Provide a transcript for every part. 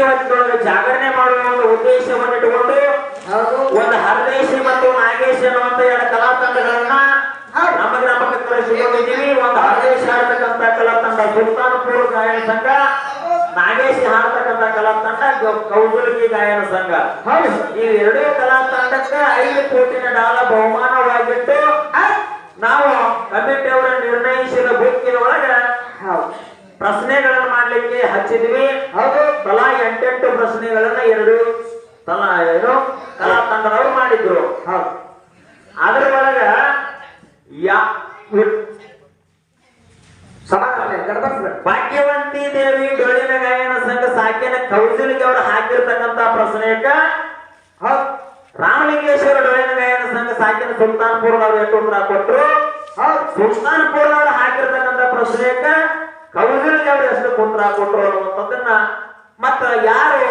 ಹೊತ್ತೊಳಗೆ ಜಾಗರಣೆ ಮಾಡುವ ಒಂದು ಉದ್ದೇಶವನ್ನು ಇಟ್ಟುಕೊಂಡು ಒಂದು ಹರದೇಶಿ ಮತ್ತು ನಾಗೇಶಿ ಅನ್ನುವಂತ ಎರಡು ಕಲಾತಂಡಗಳನ್ನ ನಮ್ಮ ಗ್ರಾಮಕ್ಕೆ ಕಳಿಸಿಕೊಂಡಿದ್ದೀವಿ. ಒಂದು ಹರದೇಶಿ ಹಾಡ್ತಕ್ಕಂತ ಕಲಾ ತಂಡ ಸುಲ್ತಾನಪುರ ಗಾಯನ ಸಂಘ ನಾಗೇಶಿ ಹಾಡ್ತಕ್ಕಂತ ಕಲಾ ತಂಡ ಗಾಯನ ಸಂಘ. ಈ ಎರಡೂ ಕಲಾ ತಂಡಕ್ಕೆ ಐದು ಕೋಟಿನ ಡಾಲರ್ ಬಹುಮಾನವಾಗಿಟ್ಟು ನಾವು ಕಮಿಟಿಯವರ ನಿರ್ಣಯಿಸಿದ ಬುಕ್ಕಿನ ಒಳಗೆ ಪ್ರಶ್ನೆಗಳನ್ನು ಹಚ್ಚಿದ್ವಿ. ಹೌದು ತಲಾ ಎಂಟೆಂಟು ಪ್ರಶ್ನೆಗಳನ್ನ ಎರಡು ತಲಾ ಏನು ಕಲಾ ತಂಡದವರು ಮಾಡಿದ್ರು. ಹೌದು. ಅದ್ರ ಒಳಗ ಯಾ ಭಾಗ್ಯವಂತಿ ದೇವಿ ಡೊಳ್ಳಿನ ಗಾಯನ ಸಂಘ ಸಾಕಿನ ಕೌಶಲಿಗೆ ಅವರು ಹಾಕಿರ್ತಕ್ಕಂತ ಹೌದು. ರಾಮಲಿಂಗೇಶ್ವರ ಡೊಳ್ಳಿನ ಗಾಯನ ಸಂಘ ಸಾಕಿನ ಸುಲ್ತಾನ್ಪುರದವ್ರು ಎಷ್ಟು ಉತ್ತರ ಕೊಟ್ಟರು ಹೌದು. ಸುಲ್ತಾನ್ಪುರದವ್ರು ಹಾಕಿರ್ತಕ್ಕಂತ ಕೌಶಲಿಗೆ ಅವರು ಹೆಸರು ಕೊಟ್ರ, ಕೊಟ್ರು ಅನ್ನುವಂಥದ್ದನ್ನ ಮತ್ತ ಯಾರು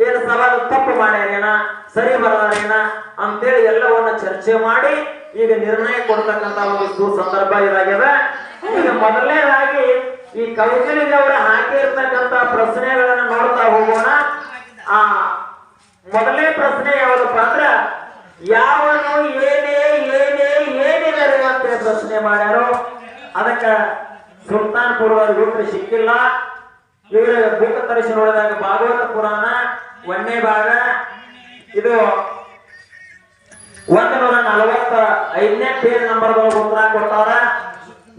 ಏನು ಸವಾಲು, ತಪ್ಪು ಮಾಡ್ಯಾರೇನ, ಸರಿ ಬರದಾರೇನ ಅಂತೇಳಿ ಎಲ್ಲವನ್ನ ಚರ್ಚೆ ಮಾಡಿ ಈಗ ನಿರ್ಣಯ ಕೊಡ್ತಕ್ಕಂತ ಒಂದು ಸಂದರ್ಭ ಇದಾಗ್ಯದ. ಈಗ ಮೊದಲನೇದಾಗಿ ಈ ಕೌಶಲ್ಯದವರ ಹಾಕಿರ್ತಕ್ಕಂತ ಪ್ರಶ್ನೆಗಳನ್ನ ನೋಡ್ತಾ ಹೋಗೋಣ. ಆ, ಮೊದಲನೇ ಪ್ರಶ್ನೆ ಯಾವ್ದಪ್ಪ ಅಂದ್ರ ಯಾವನು ಏನೇ ಏನೇ ಏನಿದ್ದಾರೆ ಅಂತ ಪ್ರಶ್ನೆ ಮಾಡ್ಯಾರೋ ಅದಕ್ಕ ಸುಲ್ತಾನ್ಪುರದವ್ರಿಗೆ ಉತ್ತರ ಸಿಕ್ಕಿಲ್ಲ. ಇವರು ಬುಕ್ ತರಿಸಿ ನೋಡಿದಾಗ ಭಾಗವತ ಪುರಾಣ ಒಂದನೇ ಭಾಗ ಇದು ಒಂದು ನೂರ ನಲವತ್ತ ಐದನೇ ಪೇಜ್ ನಂಬರ್ ಉತ್ತರ ಕೊಡ್ತಾರ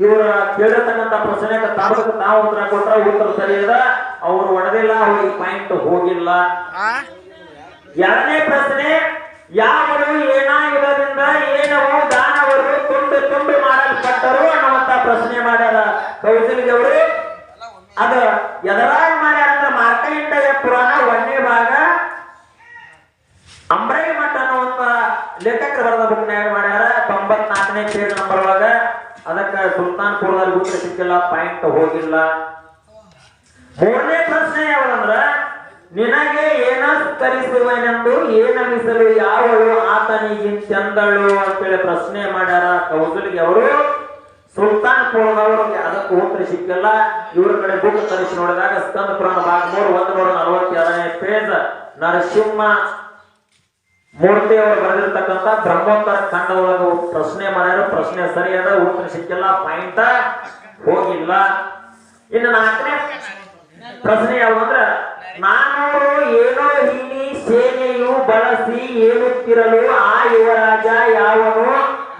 ಇವ್ರ ಕೇಳಿರ್ತಕ್ಕಂಥ ಪ್ರಶ್ನೆಗೆ ತಾಪಕ್ಕೆ ತಾವು ಉತ್ತರ ಕೊಟ್ರ ಉತ್ತರ ಸರಿ ಅವರು ಅವ್ರು ಒಡೆದಿಲ್ಲ ಅವ್ರಿಗೆ ಪಾಯಿಂಟ್ ಹೋಗಿಲ್ಲ. ಎರಡನೇ ಪ್ರಶ್ನೆ ಯಾವರು ಏನಾಗಿರೋದ್ರಿಂದ ಏನವೋ ದಾನವರು ತುಂಡು ತುಂಡು ಮಾಡಲ್ಪಟ್ಟರು ಅನ್ನುವಂತ ಪ್ರಶ್ನೆ ಮಾಡ್ಯಾರ. ಕೌಶಲ್ಗೆ ಅವರು ಅದ ಎದರಾಗಿ ಮಾಡ್ಯಾರ ಅಂದ್ರೆ ಮಾರ್ಕಂಡೇಯ ಪುರಾಣ ಒಂದೇ ಭಾಗ. ಅಂಬ್ರೈ ಮಠ ಅನ್ನುವಂತ ಲೇಖಕರು ಬರೆದ ಬುಕ್ನ್ಯಾಗ ಮಾಡ್ಯಾರ. ತೊಂಬತ್ನಾಲ್ಕನೇ ಪೇಜ್ ನಂಬರ್ ಒಳಗ. ಅದಕ್ಕ ಸುಲ್ತಾನ್ಪುರದಲ್ಲಿ ಗುಪ್ತ ಸಿಕ್ಕಿಲ್ಲ ಪಾಯಿಂಟ್ ಹೋಗಿಲ್ಲ. ಮೂರನೇ ಪ್ರಶ್ನೆ ಯಾವಂದ್ರ ನಿನಗೆ ಏನಸ್ತರಿಸುವನೆಂದು ಏನನಿಸಲು ಯಾವಳು ಆತನಿಗಿಂತೆಂದಳು ಅಂತೇಳಿ ಪ್ರಶ್ನೆ ಮಾಡ್ಯಾರ ಕೌಸಲಿಗೆ ಅವರು. ಸುಲ್ತಾನ್ಪುರದವ್ರಿಗೆ ಅದಕ್ಕೂ ಉತ್ತರ ಸಿಕ್ಕಿಲ್ಲ. ಇವ್ರ ಕಡೆ ಬುಕ್ ತರಿಸಿ ನೋಡಿದಾಗ ಸ್ಕಂದ ಪುರಾಣ ಭಾಗ ಮೂರು, ಒಂದು ನೂರ ಪೇಜ್ ನರಸಿಂಹ ಮೂರ್ತಿ ಅವರು ಬರೆದಿರ್ತಕ್ಕಂಥ ಬ್ರಹ್ಮೋತ್ತರ ಒಳಗ ಪ್ರಶ್ನೆ ಮಾಡ್ಯಾರ. ಪ್ರಶ್ನೆ ಸರಿಯಾದ ಉತ್ತರ ಸಿಕ್ಕಿಲ್ಲ ಪಾಯಿಂಟ್ ಹೋಗಿಲ್ಲ. ಇನ್ನು ನಾಲ್ಕನೇ ಪ್ರಶ್ನೆ ಯಾವ್ದಂದ್ರ ನಾನು ಏನೋ ಹೀನಿ ಸೇನೆಯು ಬಳಸಿ ಏನುತ್ತಿರಲು ಆ ಯುವರಾಜ ಯಾವನು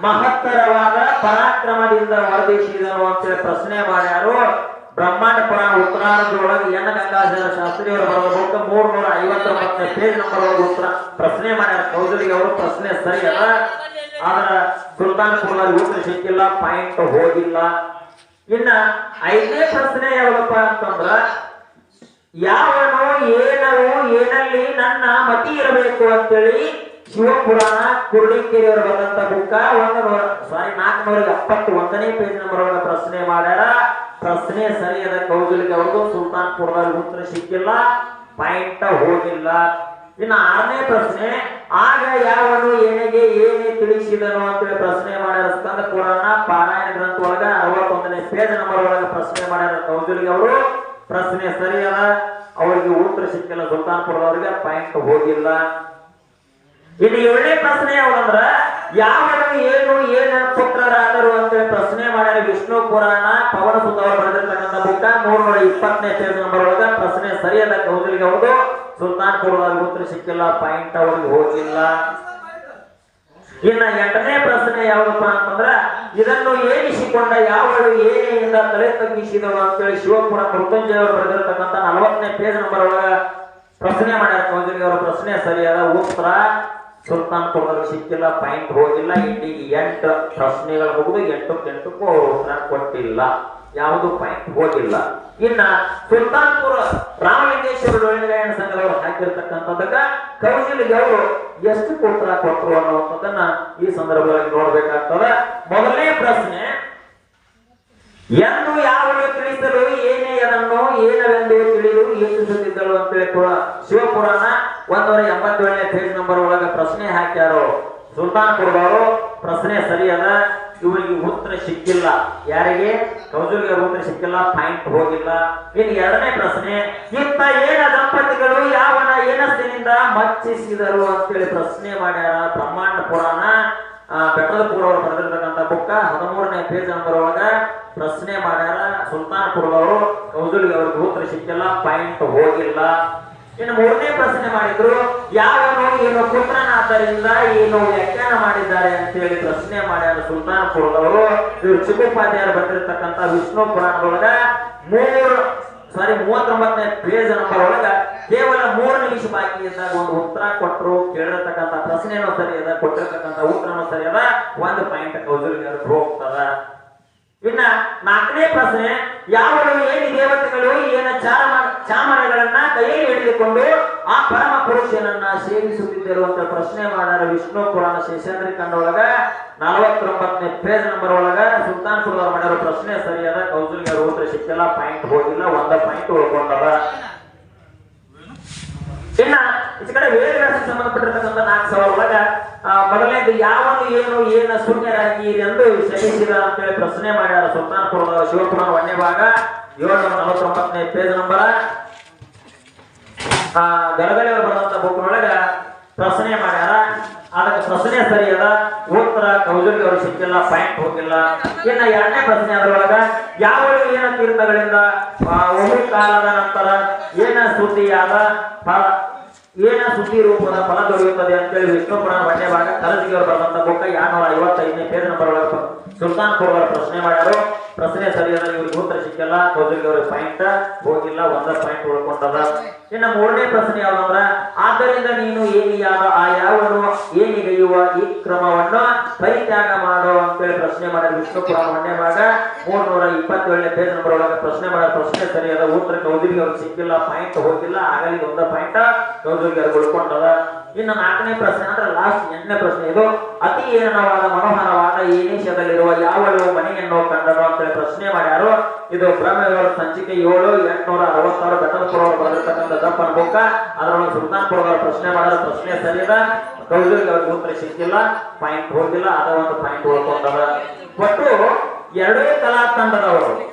ಮಹತ್ತರವಾದ ಪರಾಕ್ರಮದಿಂದ ವರ್ಧಿಸಿದನು ಅಂತೇಳಿ ಪ್ರಶ್ನೆ ಮಾಡ್ಯಾರು. ಬ್ರಹ್ಮಾಂಡ ಪುರಾಣ ಉತ್ತರಾರ್ಧದೊಳಗೆ ಎನ್ನ ಗಂಗಾಧರ ಶಾಸ್ತ್ರಿಯವರು ಬರಬೇಕು ಬುಕ್ ಮೂರ್ ನೂರ ಐವತ್ತೊಂಬತ್ತನೇ ಪೇಜ್ ನಂಬರ್ ಉತ್ತರ. ಪ್ರಶ್ನೆ ಮಾಡ್ಯಾರ. ಕೌದಲಿಗೆ ಅವರು ಪ್ರಶ್ನೆ ಸರಿ ಅದ. ಆದ್ರ ಸುಲ್ತಾನ್ಪುರದಲ್ಲಿ ಉತ್ತರ ಸಿಕ್ಕಿಲ್ಲ ಪಾಯಿಂಟ್ ಹೋಗಿಲ್ಲ. ಇನ್ನ ಐದನೇ ಪ್ರಶ್ನೆ ಯಾವಪ್ಪ ಅಂತಂದ್ರ, ಯಾವನು ಏನವು ಏನಲ್ಲಿ ನನ್ನ ಮತಿ ಇರಬೇಕು ಅಂತೇಳಿ ಶಿವಪುರಾಣ, ಕುರುಡಿಕೆರೆಯವರು ಬಂದಂತ ಬುಕ್ಕ, ಒಂದು ನೂರ ಸಾರಿ ನಾಲ್ಕುನೂರ ಎಪ್ಪತ್ತು ಒಂದನೇ ಪೇಜ್ ನಂಬರ್ ಒಳಗ ಪ್ರಶ್ನೆ ಮಾಡ್ಯಾರ. ಪ್ರಶ್ನೆ ಸರಿಯಾದ ಕೌಶಲ್ಯ ಸುಲ್ತಾನ್ ಸುಲ್ತಾನ್ಪುರದಲ್ಲಿ ಉತ್ತರ ಸಿಕ್ಕಿಲ್ಲ, ಪಾಯಿಂಟ್ ಹೋಗಿಲ್ಲ. ಇನ್ನು ಆರನೇ ಪ್ರಶ್ನೆ, ಆಗ ಯಾವನು ಏನಿಗೆ, ಏನೇ ತಿಳಿಸಿದನು ಅಂತೇಳಿ ಪ್ರಶ್ನೆ ಮಾಡ್ಯಾರ. ಸ್ಕಂದ ಪುರಾಣ, ಪಾರಾಯಣ ಗ್ರಂಥ ಒಳಗ ಅರವತ್ತೊಂದನೇ ಪೇಜ್ ನಂಬರ್ ಒಳಗ ಪ್ರಶ್ನೆ ಮಾಡ್ಯಾರ ಕೌಶಲ್ಯ ಅವರು. ಪ್ರಶ್ನೆ ಸರಿಯಲ್ಲ ಅವರಿಗೆ ಉತ್ತರ ಸಿಕ್ಕಿಲ್ಲ, ಸುಲ್ತಾನ್ಪುರದವ್ರಿಗೆ, ಪಾಯಿಂಟ್ ಹೋಗಿಲ್ಲ. ಇನ್ನು ಏಳನೇ ಪ್ರಶ್ನೆ ಯಾವ್ದಂದ್ರ, ಯಾವ ಏನು ಏನ ಪುತ್ರರಾದರು ಅಂತೇಳಿ ಪ್ರಶ್ನೆ ಮಾಡ್ಯಾರ ವಿಷ್ಣು ಪುರಾಣ, ಪವನ ಅವರು ಬರೆದಿರ್ತಕ್ಕಂಥ ಬುಕ್ಕ ಮೂರ್ನೂರ ಇಪ್ಪತ್ತನೇ ಪೇಜ್ ನಂಬರ್ ಒಳಗ ಪ್ರಶ್ನೆ ಸರಿಯಾದ ಕೌದಲಿಗೆ ಹೌದು. ಸುಲ್ತಾನ್ಪುರದಾಗ ಉತ್ತರ ಸಿಕ್ಕಿಲ್ಲ, ಪಾಯಿಂಟ್ ಅವ್ರಿಗೆ ಹೋಗಿಲ್ಲ. ಇನ್ನ ಎಂಟನೇ ಪ್ರಶ್ನೆ ಯಾವ್ದಪ್ಪ ಅಂತಂದ್ರ, ಇದನ್ನು ಏನಿಸಿಕೊಂಡ ಯಾವಳು ಏನೆಯಿಂದ ತಲೆ ತಗ್ಗಿಸಿದಳು ಅಂತೇಳಿ ಶಿವಪುರ ಮೃತ್ಯುಂಜಯ ಅವರು ಬರೆದಿರ್ತಕ್ಕಂಥ ನಲವತ್ತನೇ ಪೇಜ್ ನಂಬರ್ ಒಳಗ ಪ್ರಶ್ನೆ ಮಾಡ್ಯಾರ ಕೌದಲಿಗೆ ಅವರ. ಪ್ರಶ್ನೆ ಸರಿಯಾದ ಉತ್ತರ. ಸುಲ್ತಾನ್ಪುರದಲ್ಲಿ ಸಿಕ್ಕಿಲ್ಲ ಪಾಯಿಂಟ್ ಹೋಗಿಲ್ಲ ಇಲ್ಲಿ ಎಂಟು ಪ್ರಶ್ನೆಗಳು ಮುಗಿದು ಎಂಟು ಅವರು ಉತ್ತರ ಕೊಟ್ಟಿಲ್ಲ. ಯಾವುದು ಪಾಯಿಂಟ್ ಹೋಗಿಲ್ಲ. ಇನ್ನ ಸುಲ್ತಾನ್ಪುರ ರಾಮಲಿಂಗೇಶ್ವರ ಡೊಳ್ಳಿಗಾಯನ ಸಂಘದವರು ಹಾಕಿರ್ತಕ್ಕಂಥದ್ದಕ್ಕ ಕೌಶಲಿಗೆ ಅವರು ಎಷ್ಟು ಉತ್ತರ ಕೊಟ್ಟರು ಅನ್ನುವಂಥದ್ದನ್ನ ಈ ಸಂದರ್ಭದಲ್ಲಿ ನೋಡ್ಬೇಕಾಗ್ತದೆ. ಮೊದಲನೇ ಪ್ರಶ್ನೆ, ಎಂದು ಯಾವ ತಿಳಿಸಲು ಏನೇ ಅದನ್ನು ಏನವೆಂದು ತಿಳಿದು ಯೋಚಿಸುತ್ತಿದ್ದಳು ಅಂತೇಳಿ ಕೂಡ ಶಿವಪುರಾಣ ಒಂದೂರ ಎಂಬತ್ತೇಳನೇ ಪೇಜ್ ನಂಬರ್ ಒಳಗೆ ಪ್ರಶ್ನೆ ಹಾಕ್ಯಾರು ಸುಲ್ತಾನ್ಪುರದವರು ಪ್ರಶ್ನೆ ಸರಿಯದ ಇವರಿಗೆ ಉತ್ತರ ಸಿಕ್ಕಿಲ್ಲ. ಯಾರಿಗೆ? ಕೌಜಲ್ಗೆ ಉತ್ತರ ಸಿಕ್ಕಿಲ್ಲ ಪಾಯಿಂಟ್ ಹೋಗಿಲ್ಲ. ಇನ್ನು ಎರಡನೇ ಪ್ರಶ್ನೆ, ಇಂಥ ಏನ ದಂಪತಿಗಳು ಯಾವನ ಏನಸ್ತಿನಿಂದ ಮಚ್ಚಿಸಿದರು ಅಂತೇಳಿ ಪ್ರಶ್ನೆ ಮಾಡ್ಯಾರ ಬ್ರಹ್ಮಾಂಡ ಪುರಾಣ ಬೆಟ್ಟದ ಪೂರ್ವರು ಬರೆದಿರ್ತಕ್ಕಂಥ ಬುಕ್ಕ, ಹದಿಮೂರನೇ ಪೇಜ್ ನಂಬರ್ ಒಳಗ ಪ್ರಶ್ನೆ ಮಾಡ್ಯಾರ ಸುಲ್ತಾನ್ಪುರದವರು ಕೌಜುಲ್ಗೆ ಅವ್ರಿಗೆ ಉತ್ತರ ಸಿಕ್ಕಿಲ್ಲ ಪಾಯಿಂಟ್ ಹೋಗಿಲ್ಲ. ಇನ್ನು ಮೂರನೇ ಪ್ರಶ್ನೆ ಮಾಡಿದ್ರು, ಯಾವ ನೋವು ಏನು ಪುತ್ರನಾದ್ದರಿಂದ ಏನು ವ್ಯಾಖ್ಯಾನ ಮಾಡಿದ್ದಾರೆ ಅಂತ ಹೇಳಿ ಪ್ರಶ್ನೆ ಮಾಡ್ಯಾರ ಸುಲ್ತಾನ್ಪುರದವರು ಇವರು ಚಿಕ್ಕೋಪಾಧ್ಯಾಯರು ಬಂದಿರತಕ್ಕಂತ ವಿಷ್ಣು ಪುರಾಣದೊಳಗ ಮೂರು ಸಾರಿ ಮೂವತ್ತೊಂಬತ್ತನೇ ಪೇಜ್ ನಂಬರ್ ಒಳಗ ಕೇವಲ ಮೂರು ನಿಮಿಷ ಬಾಕಿ ಇದ್ದಾಗ ಒಂದು ಉತ್ತರ ಕೊಟ್ಟರು ಕೇಳಿರ್ತಕ್ಕಂಥ ಪ್ರಶ್ನೆನೂ ಸರಿ ಅದ, ಕೊಟ್ಟಿರ್ತಕ್ಕಂಥ ಉತ್ತರನೂ ಸರಿ ಅದ. ಒಂದು ಪಾಯಿಂಟ್ ಕೌಜಲ್ಗೆ ಹೋಗ್ತದ ಇನ್ನ ನಾಲ್ಕನೇ ಪ್ರಶ್ನೆ, ಯಾವ ಏನು ದೇವತೆಗಳು, ಏನ ಚಾಮ ಚಾಮರಗಳನ್ನ ಕೈಯಲ್ಲಿ ಹಿಡಿದುಕೊಂಡು ಆ ಪರಮ ಪುರುಷನನ್ನ ಸೇವಿಸುತ್ತಿದ್ದಿರುವಂತ ಪ್ರಶ್ನೆ ಮಾಡ್ಯಾರ ವಿಷ್ಣು ಪುರಾಣ ಶೇಷಾದ್ರಿ ಕಂಡೊಳಗ ನಲವತ್ತೊಂಬತ್ತನೇ ಪೇಜ್ ನಂಬರ್ ಒಳಗ ಸುಲ್ತಾನ್ಪುರದವ್ರು ಮಾಡ್ಯಾರ ಪ್ರಶ್ನೆ ಸರಿಯಾದ ಕೌಸಲ್ಯ ರೋತ್ರ ಶಿಕ್ಷೆಲ್ಲ ಪಾಯಿಂಟ್ ಹೋಗಿಲ್ಲ, ಒಂದ ಪಾಯಿಂಟ್ ಉಳ್ಕೊಂಡದ. ಇನ್ನ ಈ ಕಡೆ ವೇದವ್ಯಾಸಕ್ಕೆ ಸಂಬಂಧಪಟ್ಟಿರ್ತಕ್ಕಂಥ ನಾಲ್ಕು ಸಾವಿರ ಒಳಗ ಮೊದಲನೇದು ಯಾವನು ಏನು, ಏನ ಶೂನ್ಯರಾಗಿ ಎಂದು ಶಮಿಸಿದ ಅಂತೇಳಿ ಪ್ರಶ್ನೆ ಮಾಡ್ಯಾರ ಸುಲ್ತಾನ್ಪುರದ ಶಿವಪುರ ಒಂದನೇ ಭಾಗ ಏಳ್ನೂರ ನಲವತ್ತೊಂಬತ್ತನೇ ಪೇಜ್ ನಂಬರ ಆ ಗಲಗಲಿಯವರು ಬರೆದಂತ ಬುಕ್ ಒಳಗ ಪ್ರಶ್ನೆ ಮಾಡ್ಯಾರ. ಅದಕ್ಕೆ ಪ್ರಶ್ನೆ ಸರಿ ಅದ. ಉತ್ತರ ಕೌಜಲ್ಗೆ ಅವರು ಸಿಕ್ಕಿಲ್ಲ ಪಾಯಿಂಟ್ ಹೋಗಿಲ್ಲ ಇನ್ನ ಎರಡನೇ ಪ್ರಶ್ನೆ ಅದ್ರೊಳಗ, ಯಾವ ಏನ ತೀರ್ಥಗಳಿಂದ ಕಾಲದ ನಂತರ ಏನ ಸುದ್ದಿಯಾದ ಫಲ, ಏನ ಸುದ್ದಿ ರೂಪದ ಫಲ ದೊರೆಯುತ್ತದೆ ಅಂತೇಳಿ ವಿಷ್ಣುಪುರ ಬಂಡೆ ಭಾಗ ಕಲಸಿಗೆ ಬರೆದಂತ ಬುಕ್ಕ ಎರಡ್ನೂರ ಐವತ್ತೈದನೇ ಪೇಜ್ ನಂಬರ್ ಒಳಗೆ ಸುಲ್ತಾನ್ಪುರ್ ಅವರು ಪ್ರಶ್ನೆ ಮಾಡ್ಯಾರು. ಪ್ರಶ್ನೆ ಸರಿಯಾದ ಇವ್ರಿಗೆ ಉತ್ತರ ಸಿಕ್ಕಿಲ್ಲ. ಕೌಜಲ್ಗೆ ಅವ್ರಿಗೆ ಪಾಯಿಂಟ್ ಹೋಗಿಲ್ಲ, ಒಂದ ಪಾಯಿಂಟ್ ಉಳ್ಕೊಂಡದ. ಇನ್ನು ಮೂರನೇ ಪ್ರಶ್ನೆ ಯಾವ್ದಂದ್ರ, ಆದ್ದರಿಂದ ನೀನು ಏನಿಯಾದ ಆ ಯಾವನು ಏನಿಗೆಯುವ ಈ ಕ್ರಮವನ್ನು ಪರಿತ್ಯಾಗ ಮಾಡೋ ಅಂತೇಳಿ ಪ್ರಶ್ನೆ ಮಾಡಿದ ವಿಷ್ಣು ಪುರಾಣ ಒಂದೇ ಭಾಗ ಮೂರ್ನೂರ ಇಪ್ಪತ್ತೇಳನೇ ಪೇಜ್ ನಂಬರ್ ಒಳಗೆ ಪ್ರಶ್ನೆ ಮಾಡೋ. ಪ್ರಶ್ನೆ ಸರಿಯಾದ ಉತ್ತರ ಕೌಜಲ್ಗೆ ಅವ್ರಿಗೆ ಸಿಕ್ಕಿಲ್ಲ ಪಾಯಿಂಟ್ ಹೋಗಿಲ್ಲ, ಆಗಲಿ ಒಂದ ಪಾಯಿಂಟ್ ಕೌಜಲ್ಗೆ ಅವ್ರಿಗೆ ಉಳ್ಕೊಂಡದ. ಇನ್ನು ನಾಲ್ಕನೇ ಪ್ರಶ್ನೆ ಅಂದ್ರೆ ಲಾಸ್ಟ್ ಎಂಟನೇ ಪ್ರಶ್ನೆ. ಇದು ಅತಿ ಏನವಾದ ಮನೋಹರವಾದ ಈ ದೇಶದಲ್ಲಿರುವ ಯಾವಳು ಮನೆಯನ್ನು ಕಂಡನು ಅಂತೇಳಿ ಪ್ರಶ್ನೆ ಮಾಡ್ಯಾರು. ಇದು ಬ್ರಹ್ಮವರ ಸಂಚಿಕೆ ಏಳು, ಎಂಟುನೂರ ಅರವತ್ತಾರು ಬೆಟ್ಟದಪುರ ಅವರು ಬರೆದಿರ್ತಕ್ಕಂಥ ದಪ್ಪನ ಬುಕ್ಕ. ಅದರೊಳಗೆ ಪ್ರಶ್ನೆ ಮಾಡಿದ ಪ್ರಶ್ನೆ ಸರಿಯದ ಕೌಜಲ್ಗೆ ಅವ್ರಿಗೆ ಉತ್ತರ ಸಿಕ್ಕಿಲ್ಲ. ಪಾಯಿಂಟ್ ಹೋಗಿಲ್ಲ. ಅದ ಒಂದು ಪಾಯಿಂಟ್ ಉಳ್ಕೊಂಡದ ಒಟ್ಟು ಎರಡೇ ಕಲಾ ತಂಡದವರು